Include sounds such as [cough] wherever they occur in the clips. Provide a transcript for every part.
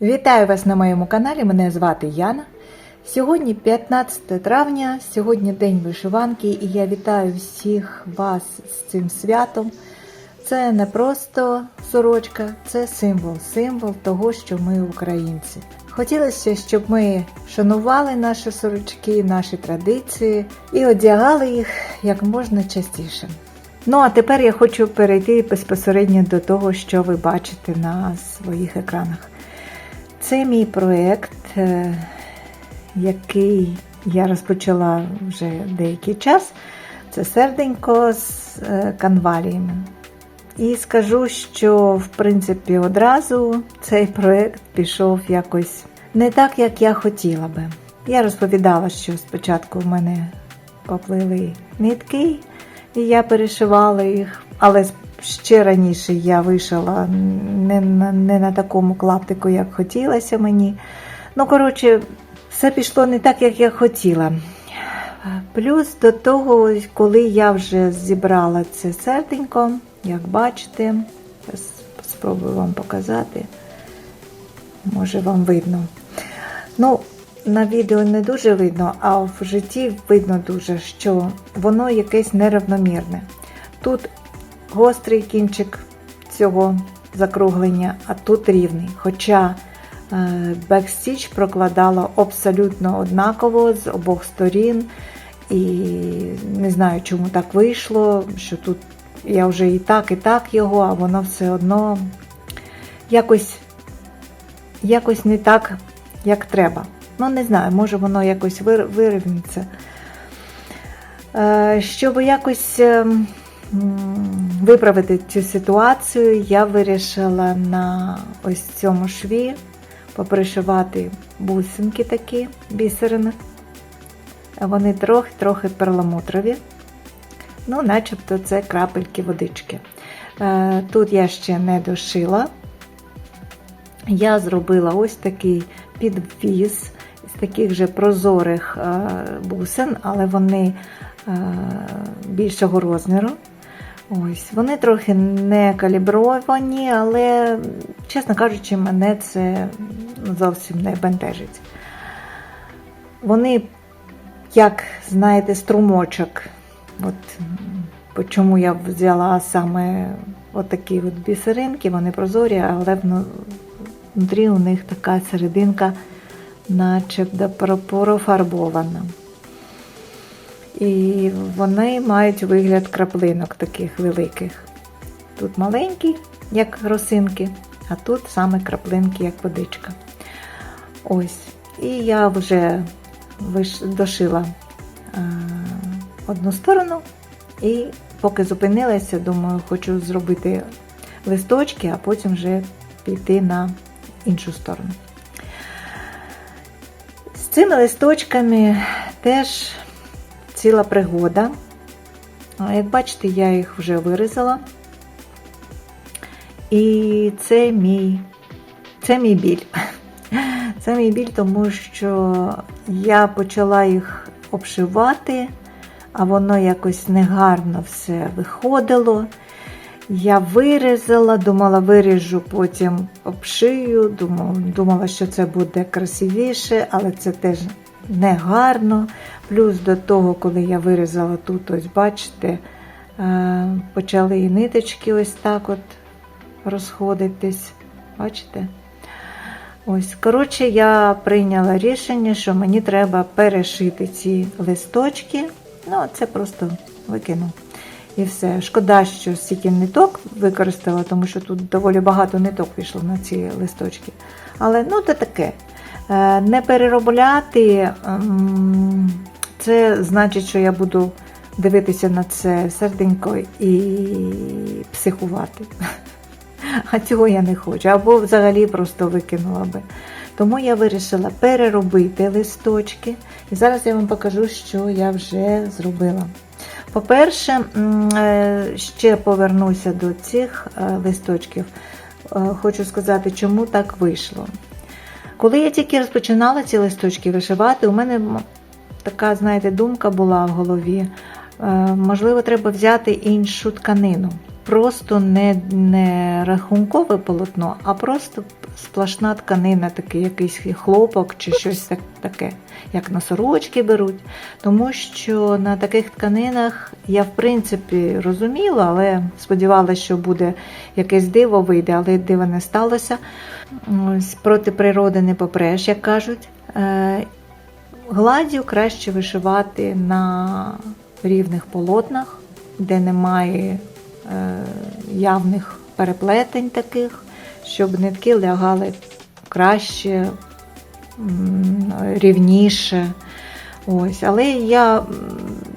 Вітаю вас на моєму каналі. Мене звати Яна. Сьогодні 15 травня, сьогодні День вишиванки, і я вітаю всіх вас з цим святом. Це не просто сорочка, це символ, символ того, що ми українці. Хотілося, щоб ми шанували наші сорочки, наші традиції і одягали їх як можна частіше. Ну а тепер я хочу перейти безпосередньо до того, що ви бачите на своїх екранах. Це мій проєкт, е, який я розпочала вже деякий час. Це серденько з е, канваліями. І скажу, що в принципі одразу цей проєкт пішов якось не так, як я хотіла би. Я розповідала, що спочатку в мене поплили нитки, і я перешивала їх, але ще раніше я вишила не на, не на такому клаптику, як хотілося мені. Ну, коротше, все пішло не так, як я хотіла. Плюс до того, коли я вже зібрала це серденько, як бачите, спробую вам показати, може вам видно. Ну, на відео не дуже видно, а в житті видно дуже, що воно якесь неравномірне. Тут гострий кінчик цього закруглення, а тут рівний. Хоча бекстіч прокладала абсолютно однаково з обох сторін. І не знаю, чому так вийшло, що тут я вже і так, і так його, а воно все одно якось, якось не так, як треба. Ну, не знаю, може воно якось вирівняться. Щоб якось виправити цю ситуацію, я вирішила на ось цьому шві попришивати бусинки такі бісерини. Вони трохи-трохи перламутрові. Ну, начебто це крапельки водички. Тут я ще не дошила. Я зробила ось такий підвіз з таких же прозорих бусин, але вони більшого розміру. Ось, Вони трохи не калібровані, але, чесно кажучи, мене це зовсім не бентежить. Вони, як, знаєте, струмочок. От, Чому я взяла саме отакі от бісеринки, вони прозорі, але внутрі у них така серединка, начебто профарбована. І вони мають вигляд краплинок таких великих. Тут маленькі, як росинки, а тут саме краплинки, як водичка. Ось. І я вже дошила одну сторону, і поки зупинилася, думаю, хочу зробити листочки, а потім вже піти на іншу сторону. З цими листочками теж ціла пригода. Як бачите, я їх вже вирізала. І це мій, це мій біль. [laughs] Це мій біль, тому що я почала їх обшивати, а воно якось негарно все виходило. Я вирізала, думала, виріжу, потім обшию, думала, думала, що це буде красивіше, але це теж негарно. Плюс до того, коли я вирізала тут, ось бачите, почали і ниточки ось так от розходитись. Бачите? Ось, коротше, я прийняла рішення, що мені треба перешити ці листочки. Ну, це просто викину. І все. Шкода, що стільки ниток використала, тому що тут доволі багато ниток пішло на ці листочки. Але ну, це таке. Не переробляти, це значить, що я буду дивитися на це серденько і психувати. [laughs] А цього я не хочу. Або взагалі просто викинула би. Тому я вирішила переробити листочки. І зараз я вам покажу, що я вже зробила. По-перше, ще повернуся до цих листочків. Хочу сказати, чому так вийшло. Коли я тільки розпочинала ці листочки вишивати, у мене така, знаєте, думка була в голові. Можливо, треба взяти іншу тканину. Просто не не рахункове полотно, а просто сплошна тканина, такий якийсь хлопок чи щось так- таке, як на сорочки беруть. Тому що на таких тканинах я в принципі розуміла, але сподівалася, що буде якесь диво вийде, але дива не сталося. Проти природи не попреш, як кажуть. Гладдю краще вишивати на рівних полотнах, де немає е, явних переплетень таких, щоб нитки лягали краще, рівніше. Ось. Але я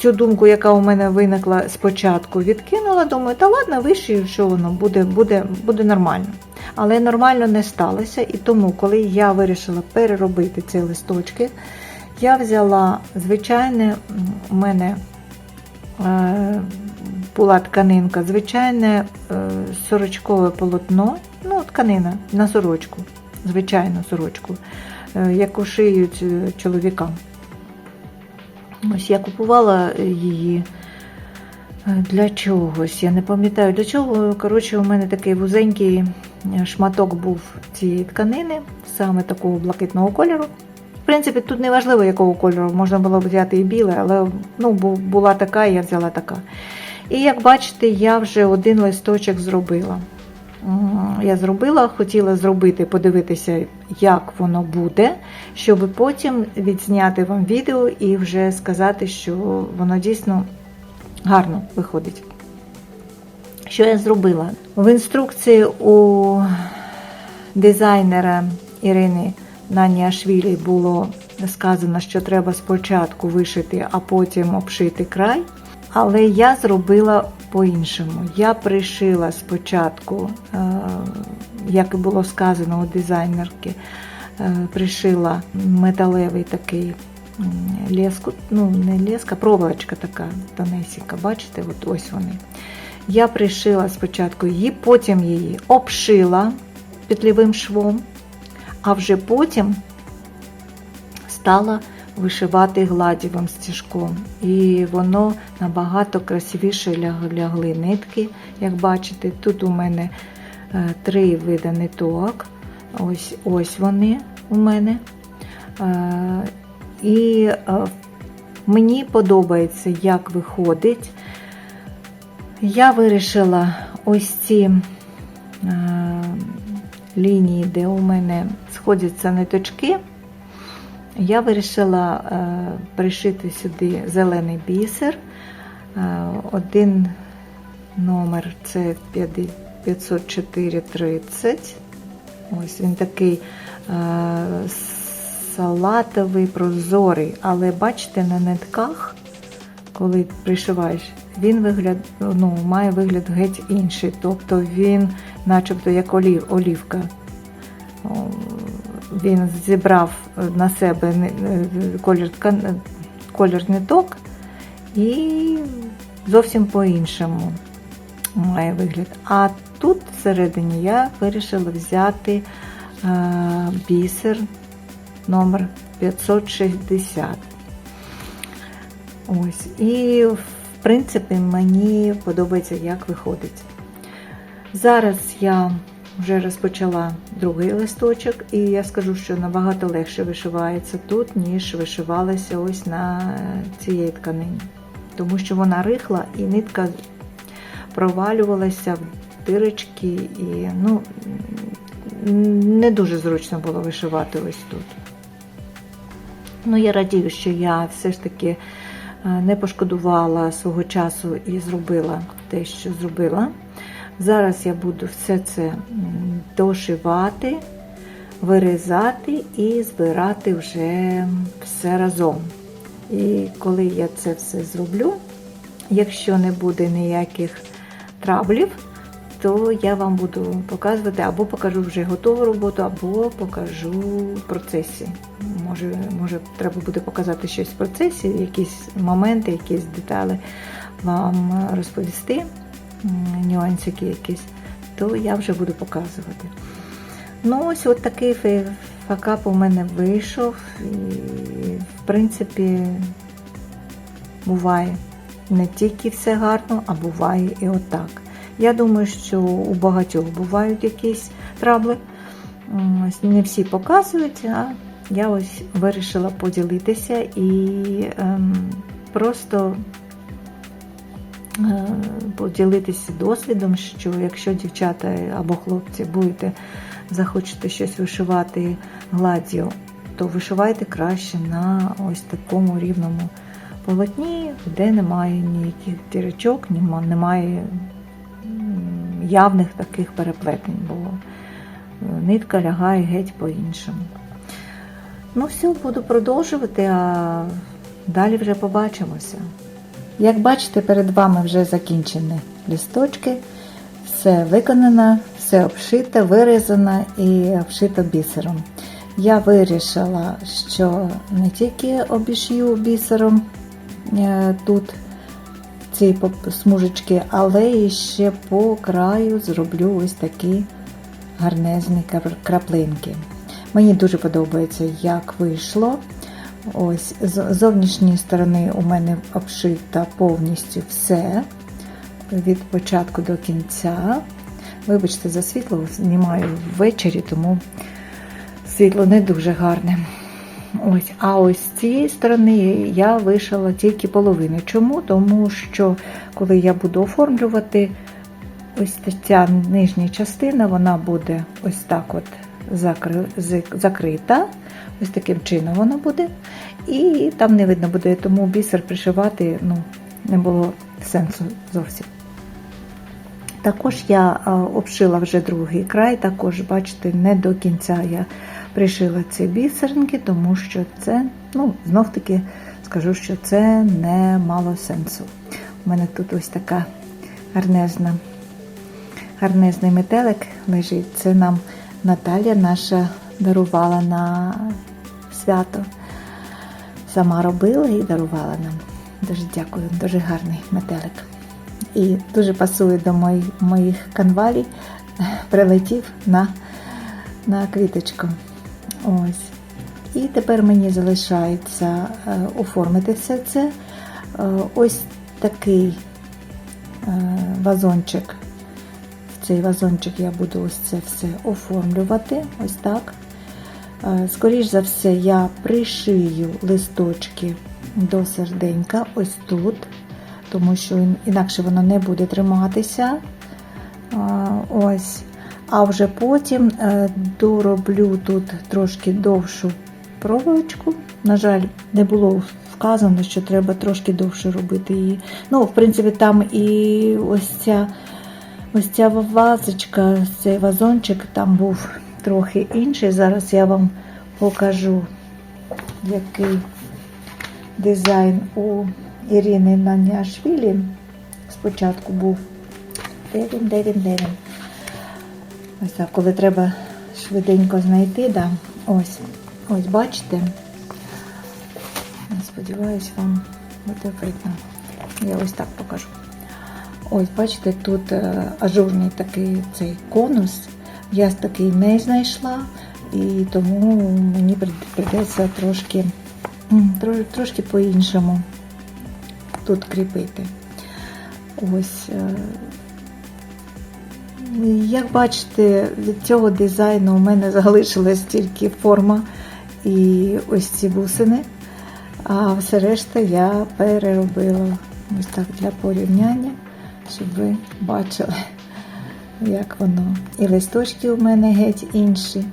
цю думку, яка у мене виникла спочатку, відкинула, думаю, та ладно, вишию, що воно буде, буде, буде нормально. Але нормально не сталося, і тому, коли я вирішила переробити ці листочки, я взяла звичайне, у мене е, була тканинка, звичайне е, сорочкове полотно, ну, тканина на сорочку, звичайну сорочку, е, яку шиють е, чоловікам. Ось я купувала її е, для чогось. Я не пам'ятаю для чого. Коротше, у мене такий вузенький шматок був цієї тканини, саме такого блакитного кольору. В принципі, тут не важливо, якого кольору, можна було б взяти і біле, але ну, була така, і я взяла така. І як бачите, я вже один листочок зробила. Я зробила, хотіла зробити, подивитися, як воно буде, щоб потім відзняти вам відео і вже сказати, що воно дійсно гарно виходить. Що я зробила? В інструкції у дизайнера Ірини Наніашвілі було сказано, що треба спочатку вишити, а потім обшити край. Але я зробила по-іншому. Я пришила спочатку, е, як і було сказано у дизайнерки, е, пришила металевий такий леску, ну не леска, проволочка така тонесенька, бачите, от ось вони. Я пришила спочатку її, потім її обшила петлівим швом, а вже потім стала вишивати гладівим стіжком. І воно набагато красивіше лягли нитки, як бачите. Тут у мене е, три види ниток. Ось, ось вони у мене. Е, І е, мені подобається, як виходить. Я вирішила ось ці лінії, де у мене сходяться ниточки. Я вирішила е, пришити сюди зелений бісер. Е, один номер це 504,30. Ось він такий е, салатовий, прозорий, але бачите, на нитках, коли пришиваєш, він вигляд, ну, має вигляд геть інший. Тобто він, начебто, як олів, олівка. Він зібрав на себе колір, колір ниток і зовсім по-іншому має вигляд. А тут всередині я вирішила взяти е, бісер номер 560. Ось. І, в принципі, мені подобається, як виходить. Зараз я вже розпочала другий листочок, і я скажу, що набагато легше вишивається тут, ніж вишивалася ось на цієї тканині. Тому що вона рихла і нитка провалювалася в дирочки, і ну, не дуже зручно було вишивати ось тут. Ну, я радію, що я все ж таки не пошкодувала свого часу і зробила те, що зробила. Зараз я буду все це дошивати, вирізати і збирати вже все разом. І коли я це все зроблю, якщо не буде ніяких траблів, то я вам буду показувати або покажу вже готову роботу, або покажу в процесі. Може, може, треба буде показати щось в процесі, якісь моменти, якісь деталі вам розповісти, нюансики якісь, то я вже буду показувати. Ну, ось от такий факап у мене вийшов. І, в принципі, буває не тільки все гарно, а буває і отак. Я думаю, що у багатьох бувають якісь трабли. Не всі показують, а я ось вирішила поділитися і ем, просто е, поділитися досвідом, що якщо дівчата або хлопці будете захочете щось вишивати гладдю, то вишивайте краще на ось такому рівному полотні, де немає ніяких дірочок, немає явних таких переплетень, е, нитка лягає геть по-іншому. Ну, все, буду продовжувати, а далі вже побачимося. Як бачите, перед вами вже закінчені лісточки, все виконано, все обшито, вирізано і обшито бісером. Я вирішила, що не тільки обішью бісером е, тут ці поп- смужечки, але і ще по краю зроблю ось такі гарнезні краплинки. Мені дуже подобається, як вийшло. Ось з зовнішньої сторони у мене обшито повністю все від початку до кінця. Вибачте, за світло знімаю ввечері, тому світло не дуже гарне. Ось, а ось з цієї сторони я вишила тільки половину. Чому? Тому що коли я буду оформлювати, ось ця нижня частина, вона буде ось так от закри- закрита. Ось таким чином вона буде. І там не видно буде, тому бісер пришивати ну, не було сенсу зовсім. Також я а, обшила вже другий край, також, бачите, не до кінця я пришила ці бісеринки, тому що це, ну, знов таки скажу, що це не мало сенсу. У мене тут ось така гарнезна, гарнезний метелик лежить. Це нам Наталя наша дарувала на свято. Сама робила і дарувала нам. Дуже дякую, дуже гарний метелик. І дуже пасує до моїх, моїх канвалій. [laughs] Прилетів на, на квіточку. Ось. І тепер мені залишається е, оформити все це. Е, ось такий е, вазончик. В цей вазончик я буду ось це все оформлювати. Ось так. Скоріш за все, я пришию листочки до серденька ось тут, тому що інакше воно не буде триматися. Ось. А вже потім е, дороблю тут трошки довшу проволочку. На жаль, не було вказано, що треба трошки довше робити її. Ну, в принципі, там і ось ця, ось ця вазочка, цей вазончик там був трохи інший. Зараз я вам покажу, який дизайн у Ірини Наняшвілі спочатку був. Де він, де він, де він? Ось так, коли треба швиденько знайти, да. ось, ось бачите. Сподіваюсь, вам буде видно. Я ось так покажу. Ось, бачите, тут е, ажурний такий цей конус. Я такий не знайшла, і тому мені прийдеться трошки, трошки по-іншому тут кріпити. Ось. е, як бачите, від цього дизайну у мене залишилась тільки форма і ось ці бусини, а все решта я переробила ось так для порівняння, щоб ви бачили, як воно. І листочки у мене геть інші.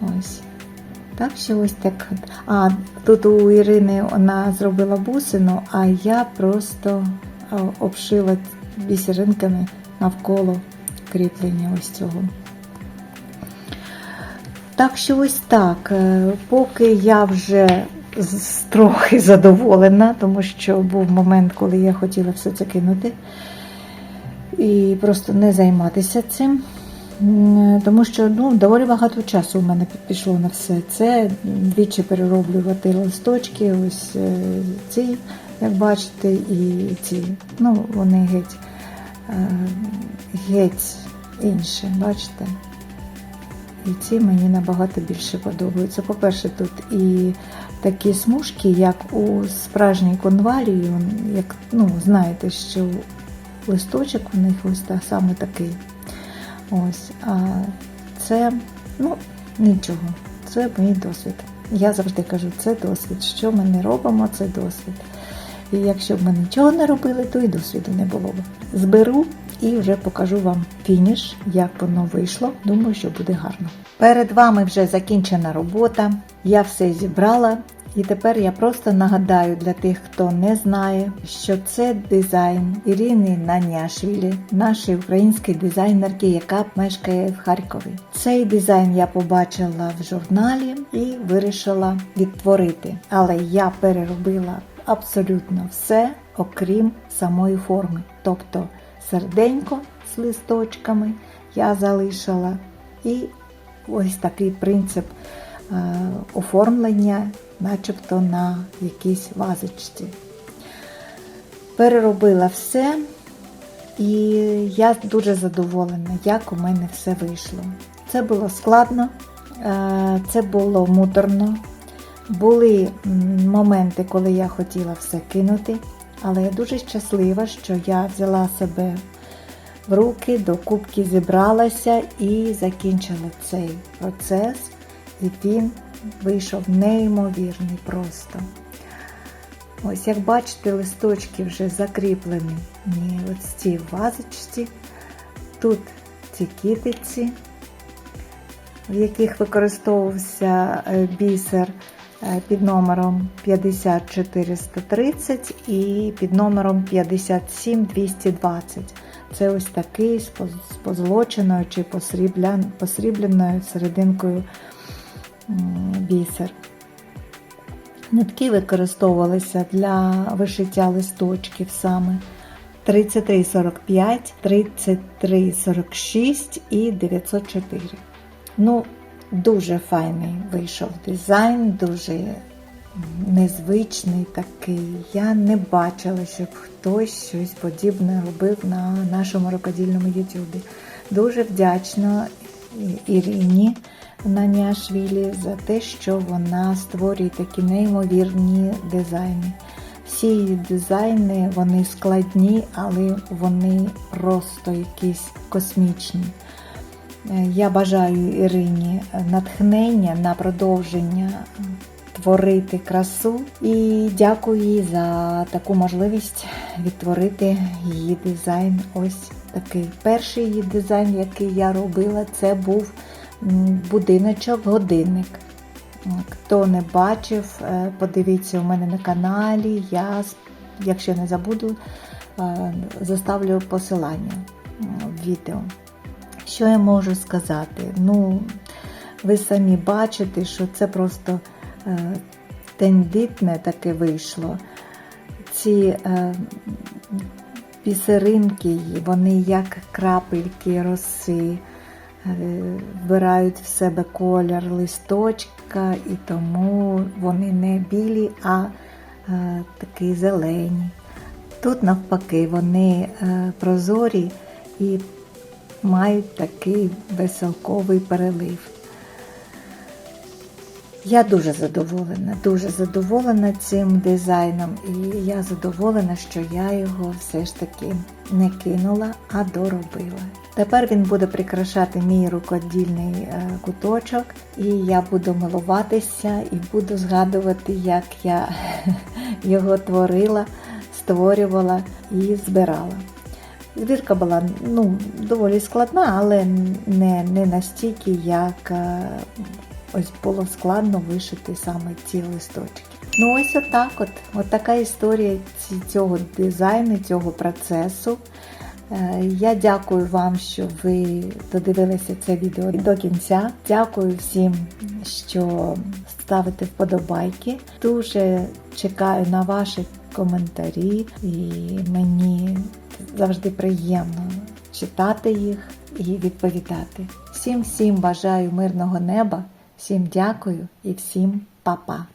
Ось. Так що ось так. А тут у Ірини вона зробила бусину, а я просто обшила бісеринками навколо кріплення ось цього. Так що ось так. Е, Поки я вже трохи задоволена, тому що був момент, коли я хотіла все це кинути і просто не займатися цим. Тому що ну, доволі багато часу у мене пішло на все це. Двічі перероблювати листочки, ось е, ці, як бачите, і ці. Ну, вони геть, е, геть інші, бачите? І ці мені набагато більше подобаються. По-перше, тут і такі смужки, як у справжній конвалії, як ну, знаєте, що листочок у них ось та, саме такий. Ось, а це, ну, нічого. Це мій досвід. Я завжди кажу, це досвід. Що ми не робимо, це досвід. І якщо б ми нічого не робили, то і досвіду не було б. Зберу і вже покажу вам фініш, як воно вийшло. Думаю, що буде гарно. Перед вами вже закінчена робота. Я все зібрала. І тепер я просто нагадаю для тих, хто не знає, що це дизайн Ірини Наняшвілі, нашої української дизайнерки, яка мешкає в Харкові. Цей дизайн я побачила в журналі і вирішила відтворити. Але я переробила абсолютно все, окрім самої форми. Тобто серденько з листочками я залишила і ось такий принцип е, оформлення, начебто на якійсь вазочці. Переробила все, і я дуже задоволена, як у мене все вийшло. Це було складно, е, це було муторно. Були моменти, коли я хотіла все кинути, але я дуже щаслива, що я взяла себе в руки, до кубки зібралася і закінчила цей процес. І він вийшов неймовірний просто. Ось, як бачите, листочки вже закріплені ось в цій вазочці. Тут ці китиці, в яких використовувався е, бісер е, під номером 50430 і під номером 57220. Це ось такий з поз- з позолоченою чи посрібленою серединкою бісер. Нитки використовувалися для вишиття листочків саме 3345, 3346 і 904. Ну, дуже файний вийшов дизайн, дуже незвичний такий. Я не бачила, щоб хтось щось подібне робив на нашому рукодільному Ютубі. Дуже вдячна Ірині Наняшвілі за те, що вона створює такі неймовірні дизайни. Всі її дизайни вони складні, але вони просто якісь космічні. Е, Я бажаю Ірині натхнення на продовження творити красу і дякую їй за таку можливість відтворити її дизайн. Ось такий. Перший її дизайн, який я робила, це був будиночок-годинник. Хто не бачив, е, подивіться у мене на каналі. Я, якщо не забуду, е, заставлю посилання в відео. Що я можу сказати? Ну, ви самі бачите, що це просто е, тендітне таке вийшло. Ці е, пісеринки, вони як крапельки роси, е, вбирають в себе колір листочка, і тому вони не білі, а е, такі зелені. Тут навпаки вони е, прозорі і мають такий веселковий перелив. Я дуже задоволена, дуже задоволена цим дизайном, і я задоволена, що я його все ж таки не кинула, а доробила. Тепер він буде прикрашати мій рукодільний е, куточок, і я буду милуватися і буду згадувати, як я [laughs] його творила, створювала і збирала. Збірка була ну, доволі складна, але не, не настільки, як е, ось було складно вишити саме ці листочки. Ну ось отак от. От така історія цього дизайну, цього процесу. Е, Я дякую вам, що ви додивилися це відео до кінця. Дякую всім, що ставите вподобайки. Дуже чекаю на ваші коментарі, і мені завжди приємно читати їх і відповідати. Всім всім бажаю мирного неба, всім дякую і всім па-па.